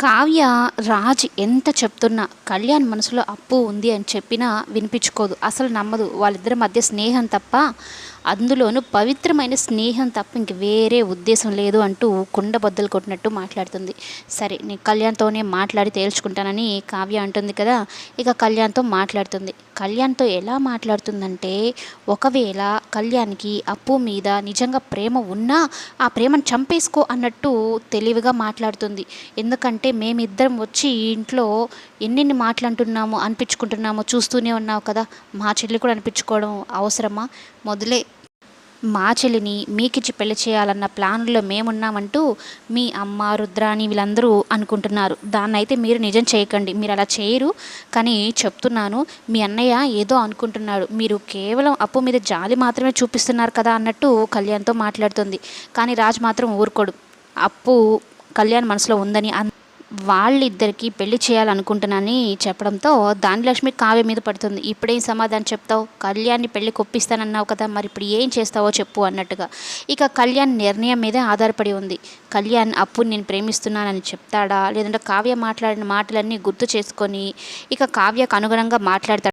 కావ్య రాజ్ ఎంత చెప్తున్నా కళ్యాణ్ మనసులో అప్పు ఉంది అని చెప్పినా వినిపించుకోదు. అసలు నమ్మదు. వాళ్ళిద్దరి మధ్య స్నేహం తప్ప అందులోనూ పవిత్రమైన స్నేహం తప్ప ఇంక వేరే ఉద్దేశం లేదు అంటూ కుండ బద్దలు కొట్టినట్టు మాట్లాడుతుంది. సరే నేను కళ్యాణ్తోనే మాట్లాడి తేల్చుకుంటానని కావ్య అంటుంది కదా ఇక కళ్యాణ్తో మాట్లాడుతుంది. కళ్యాణ్తో ఎలా మాట్లాడుతుందంటే ఒకవేళ కళ్యాణ్కి అప్పు మీద నిజంగా ప్రేమ ఉన్నా ఆ ప్రేమను చంపేసుకో అన్నట్టు తెలివిగా మాట్లాడుతుంది. ఎందుకంటే మేమిద్దరం వచ్చి ఇంట్లో ఎన్నెన్ని మాటలు అంటున్నామో అనిపించుకుంటున్నామో చూస్తూనే ఉన్నావు కదా. మా చెల్లి కూడా అనిపించుకోవడం అవసరమా? మొదలే. మా చెల్లిని మీకిచ్చి పెళ్ళి చేయాలన్న ప్లాన్లో మేమున్నామంటూ మీ అమ్మ రుద్రాని వీళ్ళందరూ అనుకుంటున్నారు. దాన్ని అయితే మీరు నిజం చేయకండి. మీరు అలా చేయరు. కానీ చెప్తున్నాను మీ అన్నయ్య ఏదో అనుకుంటున్నాడు. మీరు కేవలం అప్పు మీద జాలి మాత్రమే చూపిస్తున్నారు కదా అన్నట్టు కళ్యాణ్తో మాట్లాడుతుంది. కానీ రాజ్ మాత్రం ఊరుకోడు. అప్పు కళ్యాణ్ మనసులో ఉందని అన్- వాళ్ళిద్దరికీ పెళ్ళి చేయాలనుకుంటున్నానని చెప్పడంతో దానిలక్ష్మి కావ్య మీద పడుతుంది. ఇప్పుడేం సమాధానం చెప్తావు? కళ్యాణ్ని పెళ్ళి కొప్పిస్తానన్నావు కదా మరి ఇప్పుడు ఏం చేస్తావో చెప్పు అన్నట్టుగా. ఇక కళ్యాణ్ నిర్ణయం మీదే ఆధారపడి ఉంది. కళ్యాణ్ అప్పుడు నేను ప్రేమిస్తున్నానని చెప్తాడా? లేదంటే కావ్య మాట్లాడిన మాటలన్నీ గుర్తు చేసుకొని ఇక కావ్యకు అనుగుణంగా మాట్లాడతాడు?